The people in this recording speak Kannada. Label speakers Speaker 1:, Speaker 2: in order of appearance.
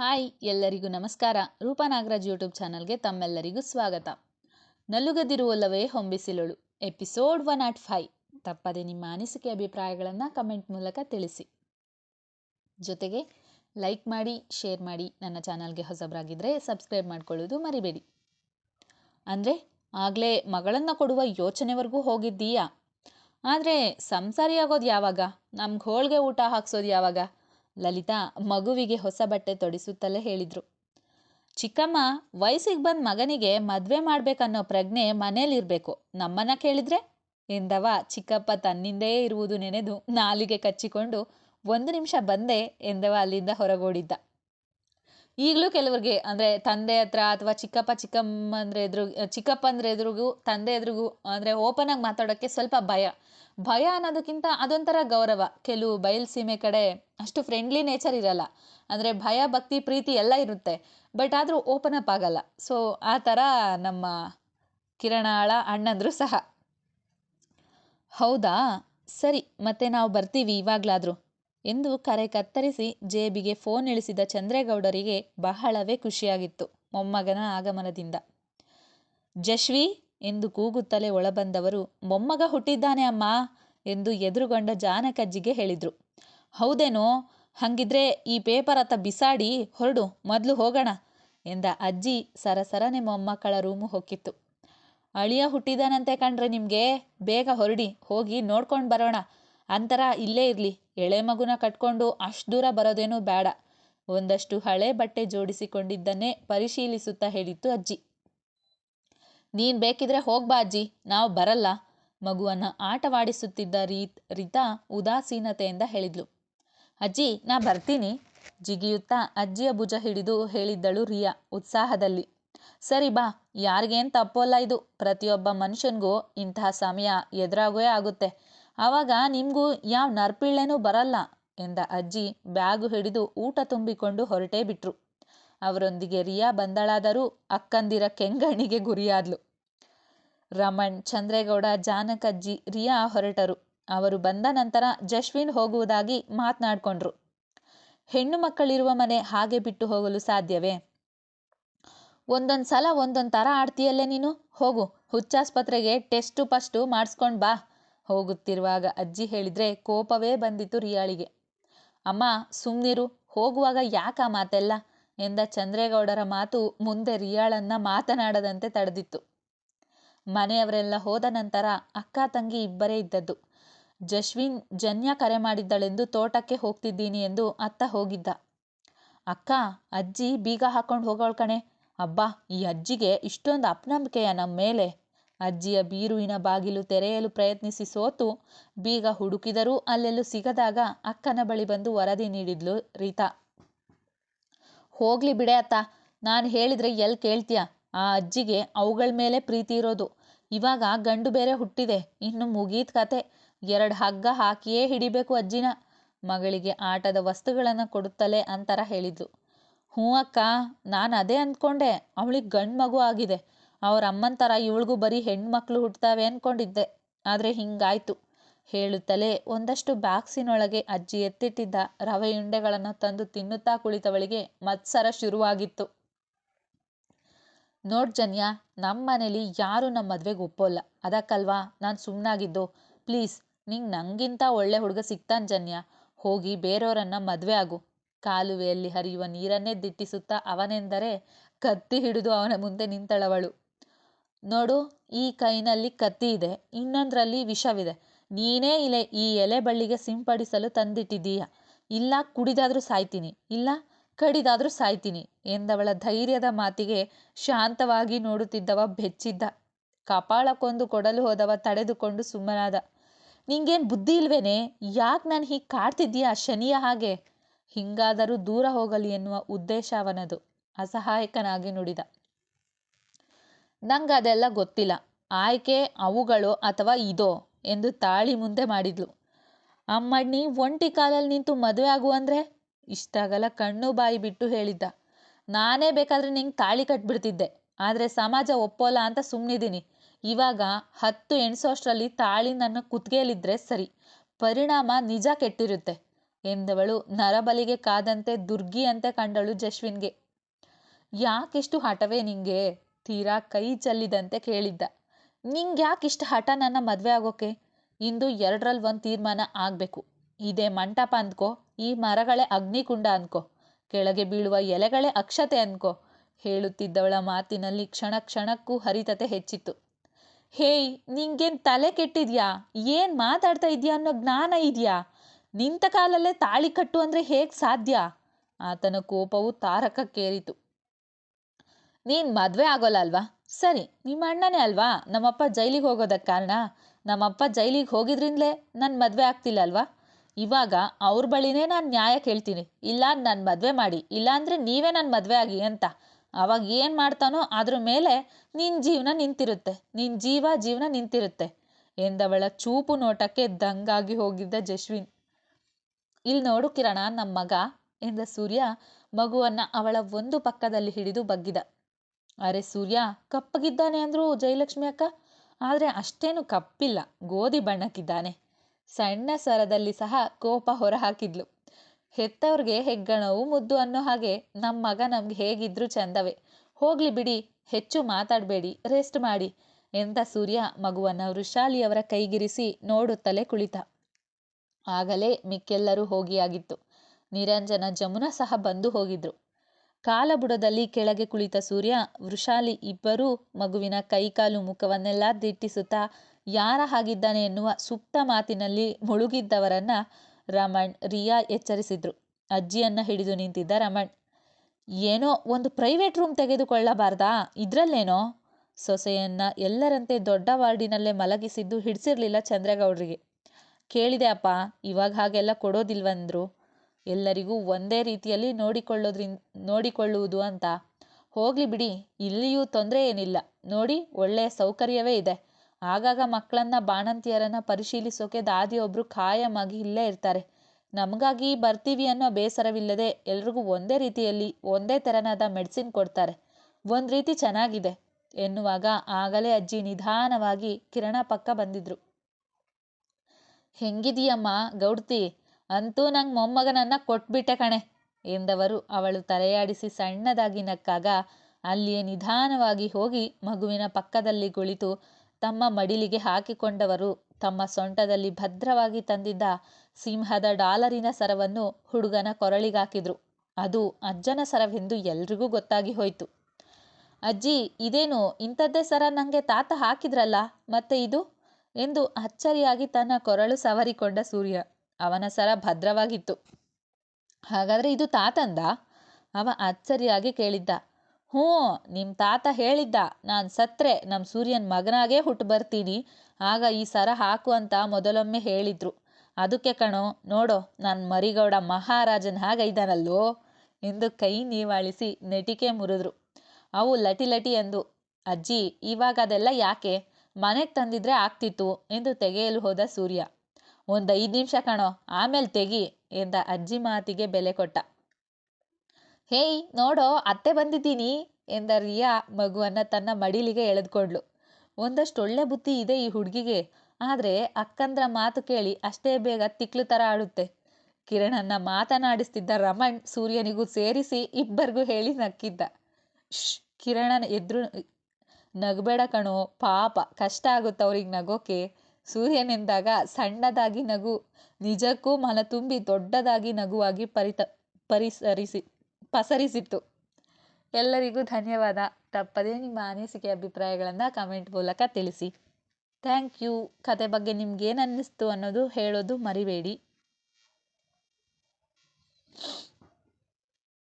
Speaker 1: ಹಾಯ್, ಎಲ್ಲರಿಗೂ ನಮಸ್ಕಾರ. ರೂಪಾ ನಾಗರಾಜ್ ಯೂಟ್ಯೂಬ್ ಚಾನಲ್ಗೆ ತಮ್ಮೆಲ್ಲರಿಗೂ ಸ್ವಾಗತ. ನಲುಗದಿರುವಲ್ಲವೇ ಹೊಂಬಿಸಿಲಳು. Episode one eight five. ತಪ್ಪದೆ ನಿಮ್ಮ ಅನಿಸಿಕೆ ಅಭಿಪ್ರಾಯಗಳನ್ನು ಕಮೆಂಟ್ ಮೂಲಕ ತಿಳಿಸಿ. ಜೊತೆಗೆ ಲೈಕ್ ಮಾಡಿ, ಶೇರ್ ಮಾಡಿ ನನ್ನ ಚಾನಲ್ಗೆ ಹೊಸಬರಾಗಿದ್ದರೆ ಸಬ್ಸ್ಕ್ರೈಬ್ ಮಾಡ್ಕೊಳ್ಳೋದು ಮರಿಬೇಡಿ. ಅಂದರೆ ಆಗಲೇ ಮಗಳನ್ನು ಕೊಡುವ ಯೋಚನೆವರೆಗೂ ಹೋಗಿದ್ದೀಯಾ? ಆದರೆ ಸಂಸಾರಿ ಆಗೋದು ಯಾವಾಗ? ನಮ್ಗೆ ಹೋಳಿಗೆ ಊಟ ಹಾಕ್ಸೋದು ಯಾವಾಗ? ಲಲಿತಾ ಮಗುವಿಗೆ ಹೊಸ ಬಟ್ಟೆ ತೊಡಿಸುತ್ತಲೇ ಹೇಳಿದರು. ಚಿಕ್ಕಮ್ಮ, ವಯಸ್ಸಿಗೆ ಬಂದ ಮಗನಿಗೆ ಮದುವೆ ಮಾಡಬೇಕನ್ನೋ ಪ್ರಜ್ಞೆ ಮನೇಲಿರಬೇಕು ನಮ್ಮನ್ನ ಕೇಳಿದ್ರೆ? ಎಂದವ ಚಿಕ್ಕಪ್ಪ ತನ್ನಿಂದೇ ಇರುವುದು ನೆನೆದು ನಾಲಿಗೆ ಕಚ್ಚಿಕೊಂಡು, ಒಂದು ನಿಮಿಷ ಬಂದೆ, ಎಂದವ ಅಲ್ಲಿಂದ ಹೊರಗೋಡಿದ್ದ ಈಗಲೂ ಕೆಲವ್ರಿಗೆ ಅಂದರೆ ತಂದೆ ಹತ್ರ ಅಥವಾ ಚಿಕ್ಕಪ್ಪ ಚಿಕ್ಕಮ್ಮಂದ್ರ ಎದುರು ಚಿಕ್ಕಪ್ಪಂದ್ರ ಎದುರಿಗೂ, ತಂದೆ ಎದುರಿಗೂ ಅಂದರೆ ಓಪನ್ ಆಗಿ ಮಾತಾಡೋಕ್ಕೆ ಸ್ವಲ್ಪ ಭಯ. ಭಯ ಅನ್ನೋದಕ್ಕಿಂತ ಅದೊಂಥರ ಗೌರವ. ಕೆಲವು ಬಯಲುಸೀಮೆ ಕಡೆ ಅಷ್ಟು ಫ್ರೆಂಡ್ಲಿ ನೇಚರ್ ಇರಲ್ಲ. ಅಂದರೆ ಭಯ, ಭಕ್ತಿ, ಪ್ರೀತಿ ಎಲ್ಲ ಇರುತ್ತೆ. ಬಟ್ ಆದರೂ ಓಪನ್ ಅಪ್ ಆಗಲ್ಲ. ಸೊ ಆ ಥರ ನಮ್ಮ ಕಿರಣಾಳ ಅಣ್ಣಂದರು ಸಹ. ಹೌದಾ? ಸರಿ, ಮತ್ತೆ ನಾವು ಬರ್ತೀವಿ ಇವಾಗಲಾದರೂ. ಎಂದು ಕರೆ ಕತ್ತರಿಸಿ ಜೇಬಿಗೆ ಫೋನ್ ಇಳಿಸಿದ ಚಂದ್ರೇಗೌಡರಿಗೆ ಬಹಳವೇ ಖುಷಿಯಾಗಿತ್ತು ಮೊಮ್ಮಗನ ಆಗಮನದಿಂದ. ಜಶ್ವಿ, ಎಂದು ಕೂಗುತ್ತಲೇ ಒಳಬಂದವರು, ಮೊಮ್ಮಗ ಹುಟ್ಟಿದ್ದಾನೆ ಅಮ್ಮ, ಎಂದು ಎದುರುಗೊಂಡ ಜಾನಕಜ್ಜಿಗೆ ಹೇಳಿದ್ರು. ಹೌದೇನೋ, ಹಂಗಿದ್ರೆ ಈ ಪೇಪರ್ ಅತ್ತ ಬಿಸಾಡಿ ಹೊರಡು, ಮೊದಲು ಹೋಗೋಣ, ಎಂದ ಅಜ್ಜಿ ಸರಸರನೆ ಮೊಮ್ಮಕ್ಕಳ ರೂಮು ಹೊಕ್ಕಿತ್ತು. ಅಳಿಯ ಹುಟ್ಟಿದಾನಂತೆ ಕಂಡ್ರೆ ನಿಮಗೆ, ಬೇಗ ಹೊರಡಿ, ಹೋಗಿ ನೋಡ್ಕೊಂಡು ಬರೋಣ, ಅಂತರ ಇಲ್ಲೇ ಇರಲಿ ಎಳೆ ಮಗುನ ಕಟ್ಕೊಂಡು ಅಷ್ಟು ದೂರ ಬರೋದೇನೂ ಬೇಡ. ಒಂದಷ್ಟು ಹಳೆ ಬಟ್ಟೆ ಜೋಡಿಸಿಕೊಂಡಿದ್ದನ್ನೇ ಪರಿಶೀಲಿಸುತ್ತಾ ಹೇಳಿತ್ತು ಅಜ್ಜಿ. ನೀನ್ ಬೇಕಿದ್ರೆ ಹೋಗ್ಬಾ ಅಜ್ಜಿ, ನಾವು ಬರಲ್ಲ. ಮಗುವನ್ನ ಆಟವಾಡಿಸುತ್ತಿದ್ದ ರೀತ್, ರಿತಾ ಉದಾಸೀನತೆಯಿಂದ ಹೇಳಿದ್ಲು. ಅಜ್ಜಿ, ನಾ ಬರ್ತೀನಿ. ಜಿಗಿಯುತ್ತಾ ಅಜ್ಜಿಯ ಭುಜ ಹಿಡಿದು ಹೇಳಿದ್ದಳು ರಿಯಾ ಉತ್ಸಾಹದಲ್ಲಿ. ಸರಿ ಬಾ, ಯಾರಿಗೇನು ತಪ್ಪೋಲ್ಲ ಇದು. ಪ್ರತಿಯೊಬ್ಬ ಮನುಷ್ಯನಿಗೂ ಇಂತಹ ಸಮಯ ಎದುರಾಗೋ ಆಗುತ್ತೆ. ಆವಾಗ ನಿಮಗೂ ಯಾವ ನರ್ಪಿಳ್ಳೆನೂ ಬರಲ್ಲ ಎಂದ ಅಜ್ಜಿ ಬ್ಯಾಗು ಹಿಡಿದು ಊಟ ತುಂಬಿಕೊಂಡು ಹೊರಟೇ ಬಿಟ್ರು. ಅವರೊಂದಿಗೆ ರಿಯಾ ಬಂದಳಾದರೂ ಅಕ್ಕಂದಿರ ಕೆಂಗಣ್ಣಿಗೆ ಗುರಿಯಾದ್ಲು. ರಮಣ್, ಚಂದ್ರೇಗೌಡ ಜಾನಕಜ್ಜಿ ರಿಯಾ ಹೊರಟರು. ಅವರು ಬಂದ ನಂತರ ಜಶ್ವಿನ್ ಹೋಗುವುದಾಗಿ ಮಾತನಾಡ್ಕೊಂಡ್ರು. ಹೆಣ್ಣು ಮಕ್ಕಳಿರುವ ಮನೆ ಹಾಗೆ ಬಿಟ್ಟು ಹೋಗಲು ಸಾಧ್ಯವೇ? ಒಂದೊಂದು ಸಲ ಒಂದೊಂದು ಥರ ಆಡ್ತೀಯಲ್ಲೇ ನೀನು? ಹೋಗು, ಹುಚ್ಚಾಸ್ಪತ್ರೆಗೆ ಟೆಸ್ಟು ಪಸ್ಟು ಮಾಡಿಸ್ಕೊಂಡು ಬಾ. ಹೋಗುತ್ತಿರುವಾಗ ಅಜ್ಜಿ ಹೇಳಿದ್ರೆ ಕೋಪವೇ ಬಂದಿತ್ತು ರಿಯಾಳಿಗೆ. ಅಮ್ಮ, ಸುಮ್ನಿರು, ಹೋಗುವಾಗ ಯಾಕ ಮಾತೆಲ್ಲ? ಎಂದ ಚಂದ್ರೇಗೌಡರ ಮಾತು ಮುಂದೆ ರಿಯಾಳನ್ನ ಮಾತನಾಡದಂತೆ ತಡೆದಿತ್ತು. ಮನೆಯವರೆಲ್ಲ ಹೋದ ನಂತರ ಅಕ್ಕ, ತಂಗಿ ಇಬ್ಬರೇ ಇದ್ದದ್ದು. ಜಶ್ವಿನ್, ಜನ್ಯ ಕರೆ ಮಾಡಿದ್ದಳೆಂದು ತೋಟಕ್ಕೆ ಹೋಗ್ತಿದ್ದೀನಿ ಎಂದು ಅತ್ತ ಹೋಗಿದ್ದ. ಅಕ್ಕ, ಅಜ್ಜಿ ಬೀಗ ಹಾಕೊಂಡು ಹೋಗೋಳ್ ಕಣೆ. ಅಬ್ಬಾ, ಈ ಅಜ್ಜಿಗೆ ಇಷ್ಟೊಂದು ಅಪನಂಬಿಕೆಯ ನಮ್ಮ ಮೇಲೆ? ಅಜ್ಜಿಯ ಬೀರುವಿನ ಬಾಗಿಲು ತೆರೆಯಲು ಪ್ರಯತ್ನಿಸಿ ಸೋತು, ಬೀಗ ಹುಡುಕಿದರೂ ಅಲ್ಲೆಲ್ಲೂ ಸಿಗದಾಗ ಅಕ್ಕನ ಬಳಿ ಬಂದು ವರದಿ ನೀಡಿದ್ಲು ರೀತಾ. ಹೋಗ್ಲಿ ಬಿಡೆ ಅತ್ತ, ನಾನು ಹೇಳಿದ್ರೆ ಎಲ್ಲಿ ಕೇಳ್ತೀಯ? ಆ ಅಜ್ಜಿಗೆ ಅವುಗಳ ಮೇಲೆ ಪ್ರೀತಿ ಇರೋದು. ಇವಾಗ ಗಂಡು ಬೇರೆ ಹುಟ್ಟಿದೆ, ಇನ್ನು ಮುಗೀತ್ ಕತೆ. ಎರಡು ಹಗ್ಗ ಹಾಕಿಯೇ ಹಿಡಿಬೇಕು ಅಜ್ಜಿನ. ಮಗಳಿಗೆ ಆಟದ ವಸ್ತುಗಳನ್ನು ಕೊಡುತ್ತಲೇ ಅಂತರ ಹೇಳಿದ್ಲು. ಹ್ಞೂ ಅಕ್ಕ, ನಾನು ಅದೇ ಅಂದ್ಕೊಂಡೆ, ಅವಳಿಗೆ ಗಂಡು ಮಗು ಆಗಿದೆ. ಅವ್ರ ಅಮ್ಮನ ಥರ ಇವಳಿಗೂ ಬರೀ ಹೆಣ್ಮಕ್ಳು ಹುಟ್ಟುತ್ತವೆ ಅಂದ್ಕೊಂಡಿದ್ದೆ ಆದರೆ ಹಿಂಗಾಯ್ತು. ಹೇಳುತ್ತಲೇ ಒಂದಷ್ಟು ಬಾಕ್ಸಿನೊಳಗೆ ಅಜ್ಜಿ ಎತ್ತಿಟ್ಟಿದ್ದ ರವೆ ಉಂಡೆಗಳನ್ನು ತಂದು ತಿನ್ನುತ್ತಾ ಕುಳಿತವಳಿಗೆ ಮತ್ಸರ ಶುರುವಾಗಿತ್ತು. ನೋಡ್ ಜನ್ಯ ನಮ್ಮ ಮನೇಲಿ ಯಾರೂ ನಮ್ಮ ಮದುವೆಗೆ ಒಪ್ಪೋಲ್ಲ. ಅದಕ್ಕಲ್ವಾ? ನಾನು ಸುಮ್ಮನಾಗಿದ್ದು ಪ್ಲೀಸ್, ನಿಂಗೆ ನಂಗಿಂತ ಒಳ್ಳೆ ಹುಡುಗ ಸಿಗ್ತಾನೆ ಜನ್ಯ. ಹೋಗಿ ಬೇರೆಯವರನ್ನ ಮದುವೆ ಆಗು. ಕಾಲುವೆಯಲ್ಲಿ ಹರಿಯುವ ನೀರನ್ನೇ ದಿಟ್ಟಿಸುತ್ತಾ ಅವನೆಂದರೆ ಕತ್ತಿ ಹಿಡಿದು ಅವನ ಮುಂದೆ ನಿಂತಳವಳು. ನೋಡು, ಈ ಕೈನಲ್ಲಿ ಕತ್ತಿ ಇದೆ, ಇನ್ನೊಂದರಲ್ಲಿ ವಿಷವಿದೆ. ನೀನೇ ಇಲೆ, ಈ ಎಲೆ ಬಳ್ಳಿಗೆ ಸಿಂಪಡಿಸಲು ತಂದಿಟ್ಟಿದ್ದೀಯ? ಇಲ್ಲ, ಕುಡಿದಾದ್ರೂ ಸಾಯ್ತೀನಿ, ಇಲ್ಲ, ಕಡಿದಾದ್ರೂ ಸಾಯ್ತೀನಿ ಎಂದವಳ ಧೈರ್ಯದ ಮಾತಿಗೆ ಶಾಂತವಾಗಿ ನೋಡುತ್ತಿದ್ದವ ಬೆಚ್ಚಿದ್ದ. ಕಪಾಳಕ್ಕೊಂದು ಕೊಡಲು ಹೋದವ ತಡೆದುಕೊಂಡು ಸುಮ್ಮನಾದ. ನಿಂಗೇನು ಬುದ್ಧಿ ಇಲ್ವೇನೆ? ಯಾಕೆ ನಾನು ಹೀಗೆ ಕಾಡ್ತಿದ್ದೀಯಾ ಶನಿಯ ಹಾಗೆ? ಹಿಂಗಾದರೂ ದೂರ ಹೋಗಲಿ ಎನ್ನುವ ಉದ್ದೇಶ ಅವನದು. ಅಸಹಾಯಕನಾಗಿ ನುಡಿದ. ನಂಗೆ ಅದೆಲ್ಲ ಗೊತ್ತಿಲ್ಲ. ಆಯ್ಕೆ ಅವುಗಳು ಅಥವಾ ಇದೋ ಎಂದು ತಾಳಿ ಮುಂದೆ ಮಾಡಿದ್ಲು. ಅಮ್ಮಣ್ಣಿ ಒಂಟಿ ಕಾಲಲ್ಲಿ ನಿಂತು ಮದುವೆ ಆಗು ಅಂದರೆ? ಇಷ್ಟಾಗಲ್ಲ ಕಣ್ಣು ಬಾಯಿ ಬಿಟ್ಟು ಹೇಳಿದ್ದ. ನಾನೇ ಬೇಕಾದ್ರೆ ನಿಂಗೆ ತಾಳಿ ಕಟ್ಬಿಡ್ತಿದ್ದೆ. ಆದರೆ ಸಮಾಜ ಒಪ್ಪೋಲ್ಲ ಅಂತ ಸುಮ್ಮನಿದ್ದೀನಿ ಇವಾಗ ಹತ್ತು ಎಣಿಸೋಷ್ಟರಲ್ಲಿ ತಾಳಿ ನನ್ನ ಕುತ್ತಿಗೆಯಲ್ಲಿದ್ದರೆ ಸರಿ. ಪರಿಣಾಮ ನಿಜ ಕೆಟ್ಟಿರುತ್ತೆ ಎಂದವಳು ನರಬಲಿಗೆ ಕಾದಂತೆ ದುರ್ಗಿಯಂತೆ ಕಂಡಳು ಜಶ್ವಿನ್ಗೆ. ಯಾಕೆಷ್ಟು ಹಠವೇ ನಿಂಗೆ? ತೀರಾ ಕೈ ಚೆಲ್ಲಿದಂತೆ ಕೇಳಿದ್ದ. ನಿಂಗೆ ಇಷ್ಟು ಹಠ ನನ್ನ ಮದುವೆ ಆಗೋಕೆ? ಇಂದು ಎರಡರಲ್ಲಿ ಒಂದು ತೀರ್ಮಾನ ಆಗಬೇಕು. ಇದೇ ಮಂಟಪ ಅಂದ್ಕೋ ಈ ಮರಗಳೇ ಅಗ್ನಿಕುಂಡ ಅಂದ್ಕೋ ಕೆಳಗೆ ಬೀಳುವ ಎಲೆಗಳೇ ಅಕ್ಷತೆ ಅಂದ್ಕೋ ಹೇಳುತ್ತಿದ್ದವಳ ಮಾತಿನಲ್ಲಿ ಕ್ಷಣ ಕ್ಷಣಕ್ಕೂ ಹರಿತತೆ ಹೆಚ್ಚಿತ್ತು. ಹೇಯ್, ನಿಂಗೇನ್ ತಲೆ ಕೆಟ್ಟಿದ್ಯಾ? ಏನು ಮಾತಾಡ್ತಾ ಇದೆಯಾ ಅನ್ನೋ ಜ್ಞಾನ ಇದೆಯಾ? ನಿಂತ ಕಾಲಲ್ಲೇ ತಾಳಿ ಕಟ್ಟು ಅಂದ್ರೆ ಹೇಗೆ ಸಾಧ್ಯ? ಆತನ ಕೋಪವು ತಾರಕಕ್ಕೇರಿತು. ನೀನು ಮದುವೆ ಆಗೋಲ್ಲ ಅಲ್ವಾ? ಸರಿ, ನಿಮ್ಮ ಅಣ್ಣನೇ ಅಲ್ವಾ? ನಮ್ಮಪ್ಪ ಜೈಲಿಗೆ ಹೋಗೋದಕ್ಕೆ ಕಾರಣ? ನಮ್ಮಪ್ಪ ಜೈಲಿಗೆ ಹೋಗಿದ್ರಿಂದಲೇ ನನ್ನ ಮದುವೆ ಆಗ್ತಿಲ್ಲ ಅಲ್ವಾ? ಇವಾಗ ಅವ್ರ ಬಳಿನೇ ನಾನು ನ್ಯಾಯ ಕೇಳ್ತೀನಿ. ಇಲ್ಲ, ನಾನು ಮದುವೆ ಮಾಡಿ. ಇಲ್ಲಾಂದರೆ ನೀವೇ ನನ್ನ ಮದುವೆ ಆಗಿ ಅಂತ. ಅವಾಗ ಏನು ಮಾಡ್ತಾನೋ ಅದ್ರ ಮೇಲೆ ನಿನ್ನ ಜೀವನ ನಿಂತಿರುತ್ತೆ. ನಿನ್ನ ಜೀವ ಜೀವನ ನಿಂತಿರುತ್ತೆ. ಎಂದವಳ ಚೂಪು ನೋಟಕ್ಕೆ ದಂಗಾಗಿ ಹೋಗಿದ್ದ ಜಶ್ವಿನ್. ಇಲ್ಲಿ ನೋಡು ಕಿರಣ ನಮ್ಮ ಮಗ ಎಂದ ಸೂರ್ಯ ಮಗುವನ್ನು ಅವಳ ಒಂದು ಪಕ್ಕದಲ್ಲಿ ಹಿಡಿದು ಬಗ್ಗಿದ. ಅರೆ ಸೂರ್ಯ, ಕಪ್ಪಗಿದ್ದಾನೆ ಅಂದ್ರು ಜಯಲಕ್ಷ್ಮಿ ಅಕ್ಕ. ಆದರೆ ಅಷ್ಟೇನು ಕಪ್ಪಿಲ್ಲ, ಗೋಧಿ ಬಣ್ಣಕ್ಕಿದ್ದಾನೆ. ಸಣ್ಣ ಸ್ವರದಲ್ಲಿ ಸಹ ಕೋಪ ಹೊರಹಾಕಿದ್ಲು. ಹೆತ್ತವ್ರಿಗೆ ಹೆಗ್ಗಣವು ಮುದ್ದು ಅನ್ನೋ ಹಾಗೆ ನಮ್ಮ ಮಗ ನಮ್ಗೆ ಹೇಗಿದ್ರು ಚಂದವೇ. ಹೋಗ್ಲಿ ಬಿಡಿ, ಹೆಚ್ಚು ಮಾತಾಡಬೇಡಿ, ರೆಸ್ಟ್ ಮಾಡಿ ಎಂದ ಸೂರ್ಯ ಮಗುವನ್ನು ವೃಷಾಲಿಯವರ ಕೈಗಿರಿಸಿ ನೋಡುತ್ತಲೇ ಕುಳಿತ. ಆಗಲೇ ಮಿಕ್ಕೆಲ್ಲರೂ ಹೋಗಿಯಾಗಿತ್ತು. ನಿರಂಜನ ಜಮುನ ಸಹ ಬಂದು ಹೋಗಿದ್ರು. ಕಾಲಬುಡದಲ್ಲಿ ಕೆಳಗೆ ಕುಳಿತ ಸೂರ್ಯ, ವೃಷಾಲಿ ಇಬ್ಬರೂ ಮಗುವಿನ ಕೈಕಾಲು ಮುಖವನ್ನೆಲ್ಲ ದಿಟ್ಟಿಸುತ್ತಾ, ಯಾರ ಹಾಗಿದ್ದಾನೆ ಎನ್ನುವ ಸುಪ್ತ ಮಾತಿನಲ್ಲಿ ಮುಳುಗಿದ್ದವರನ್ನ ರಮಣ್, ರಿಯಾ ಎಚ್ಚರಿಸಿದ್ರು. ಅಜ್ಜಿಯನ್ನ ಹಿಡಿದು ನಿಂತಿದ್ದ ರಮಣ್, ಏನೋ ಒಂದು ಪ್ರೈವೇಟ್ ರೂಮ್ ತೆಗೆದುಕೊಳ್ಳಬಾರ್ದಾ? ಇದ್ರಲ್ಲೇನೋ? ಸೊಸೆಯನ್ನ ಎಲ್ಲರಂತೆ ದೊಡ್ಡ ವಾರ್ಡಿನಲ್ಲೇ ಮಲಗಿಸಿದ್ದು ಹಿಡಿಸಿರ್ಲಿಲ್ಲ ಚಂದ್ರೇಗೌಡರಿಗೆ. ಕೇಳಿದೆ ಅಪ್ಪ, ಇವಾಗ ಹಾಗೆಲ್ಲ ಕೊಡೋದಿಲ್ವಂದ್ರು ಎಲ್ಲರಿಗೂ ಒಂದೇ ರೀತಿಯಲ್ಲಿ ನೋಡಿಕೊಳ್ಳೋದ್ರಿಂದ, ನೋಡಿಕೊಳ್ಳುವುದು ಅಂತ. ಹೋಗ್ಲಿ ಬಿಡಿ, ಇಲ್ಲಿಯೂ ತೊಂದರೆ ಏನಿಲ್ಲ. ನೋಡಿ ಒಳ್ಳೆಯ ಸೌಕರ್ಯವೇ ಇದೆ. ಆಗಾಗ ಮಕ್ಕಳನ್ನ, ಬಾಣಂತಿಯರನ್ನ ಪರಿಶೀಲಿಸೋಕೆ ದಾದಿಯೊಬ್ಬರು ಖಾಯಮಾಗಿ ಇಲ್ಲೇ ಇರ್ತಾರೆ. ನಮಗಾಗಿ ಬರ್ತೀವಿ ಅನ್ನೋ ಬೇಸರವಿಲ್ಲದೆ ಎಲ್ರಿಗೂ ಒಂದೇ ರೀತಿಯಲ್ಲಿ, ಒಂದೇ ತೆರನಾದ ಮೆಡಿಸಿನ್ ಕೊಡ್ತಾರೆ. ಒಂದು ರೀತಿ ಚೆನ್ನಾಗಿದೆ ಎನ್ನುವಾಗ ಆಗಲೇ ಅಜ್ಜಿ ನಿಧಾನವಾಗಿ ಕಿರಣ ಪಕ್ಕ ಬಂದಿದ್ರು. ಹೆಂಗಿದೀಯಮ್ಮ ಗೌಡ್ತಿ? ಅಂತೂ ನಂಗೆ ಮೊಮ್ಮಗನನ್ನು ಕೊಟ್ಬಿಟ್ಟೆ ಕಣೆ, ಎಂದವರು ಅವಳು ತಲೆಯಾಡಿಸಿ ಸಣ್ಣದಾಗಿ ನಕ್ಕಾಗ ಅಲ್ಲಿಯೇ ನಿಧಾನವಾಗಿ ಹೋಗಿ ಮಗುವಿನ ಪಕ್ಕದಲ್ಲಿ ಕುಳಿತು ತಮ್ಮ ಮಡಿಲಿಗೆ ಹಾಕಿಕೊಂಡವರು ತಮ್ಮ ಸೊಂಟದಲ್ಲಿ ಭದ್ರವಾಗಿ ತಂದಿದ್ದ ಸಿಂಹದ ಡಾಲರಿನ ಸರವನ್ನು ಹುಡುಗನ ಕೊರಳಿಗಾಕಿದ್ರು ಅದು ಅಜ್ಜನ ಸರವೆಂದು ಎಲ್ರಿಗೂ ಗೊತ್ತಾಗಿ ಹೋಯ್ತು. ಅಜ್ಜಿ, ಇದೇನು ಇಂಥದ್ದೇ ಸರ ನನಗೆ ತಾತ ಹಾಕಿದ್ರಲ್ಲ, ಮತ್ತೆ ಇದು? ಎಂದು ಅಚ್ಚರಿಯಾಗಿ ತನ್ನ ಕೊರಳು ಸವರಿಕೊಂಡ ಸೂರ್ಯ. ಅವನ ಸರ ಭದ್ರವಾಗಿತ್ತು. ಹಾಗಾದರೆ ಇದು ತಾತಂದ? ಅವ ಅಚ್ಚರಿಯಾಗಿ ಕೇಳಿದ್ದ. ಹ್ಞೂ ನಿಮ್ಮ ತಾತ ಹೇಳಿದ್ದ. ನಾನು ಸತ್ರೆ ನಮ್ಮ ಸೂರ್ಯನ ಮಗನಾಗೇ ಹುಟ್ಟು ಬರ್ತೀನಿ. ಆಗ ಈ ಸರ ಹಾಕು ಅಂತ ಮೊದಲೊಮ್ಮೆ ಹೇಳಿದ್ರು. ಅದಕ್ಕೆ ಕಣೋ, ನೋಡೋ, ನಾನು ಮರಿಗೌಡ ಮಹಾರಾಜನ ಹಾಗೈದಾನಲ್ಲೋ? ಎಂದು ಕೈ ನೀವಾಳಿಸಿ ನೆಟಿಕೆ ಮುರಿದ್ರು. ಅವು ಲಟಿ ಲಟಿ ಎಂದು, ಅಜ್ಜಿ ಇವಾಗ ಅದೆಲ್ಲ ಯಾಕೆ? ಮನೆಗೆ ತಂದಿದ್ರೆ ಆಗ್ತಿತ್ತು ಎಂದು ತೆಗೆಯಲು ಹೋದ ಸೂರ್ಯ. ಒಂದು ಐದು ನಿಮಿಷ ಕಣೋ, ಆಮೇಲೆ ತೆಗಿ ಎಂದ ಅಜ್ಜಿ ಮಾತಿಗೆ ಬೆಲೆ ಕೊಟ್ಟ. ಹೇಯ್, ನೋಡೋ, ಅತ್ತೆ ಬಂದಿದ್ದೀನಿ ಎಂದ ರಿಯಾ ಮಗುವನ್ನು ತನ್ನ ಮಡಿಲಿಗೆ ಎಳೆದುಕೊಂಡ್ಳು. ಒಂದಷ್ಟು ಒಳ್ಳೆ ಬುದ್ಧಿ ಇದೆ ಈ ಹುಡುಗಿಗೆ, ಆದರೆ ಅಕ್ಕಂದ್ರ ಮಾತು ಕೇಳಿ ಅಷ್ಟೇ ಬೇಗ ತಿಕ್ಲು ಥರ ಆಡುತ್ತೆ. ಕಿರಣನ್ನ ಮಾತನಾಡಿಸ್ತಿದ್ದ ರಮಣ್ ಸೂರ್ಯನಿಗೂ ಸೇರಿಸಿ ಇಬ್ಬರಿಗೂ ಹೇಳಿ ನಕ್ಕಿದ್ದ. ಶ್ ಕಿರಣನ ಎದುರು, ನಗಬೇಡ ಕಣೋ, ಪಾಪ, ಕಷ್ಟ ಆಗುತ್ತೆ ಅವ್ರಿಗೆ ನಗೋಕೆ. ಸೂರ್ಯನೆಂದಾಗ ಸಣ್ಣದಾಗಿ ನಗು, ನಿಜಕ್ಕೂ ಮನ ತುಂಬಿ ದೊಡ್ಡದಾಗಿ ನಗುವಾಗಿ ಪರಿತ, ಪರಿಸರಿಸಿ, ಪಸರಿಸಿತ್ತು. ಎಲ್ಲರಿಗೂ ಧನ್ಯವಾದ. ತಪ್ಪದೇ ನಿಮ್ಮ ಅನಿಸಿಕೆ ಅಭಿಪ್ರಾಯಗಳನ್ನು ಕಮೆಂಟ್ ಮೂಲಕ ತಿಳಿಸಿ. Thank you. ಕತೆ ಬಗ್ಗೆ ನಿಮ್ಗೇನು ಅನ್ನಿಸ್ತು ಅನ್ನೋದು ಹೇಳೋದು ಮರಿಬೇಡಿ.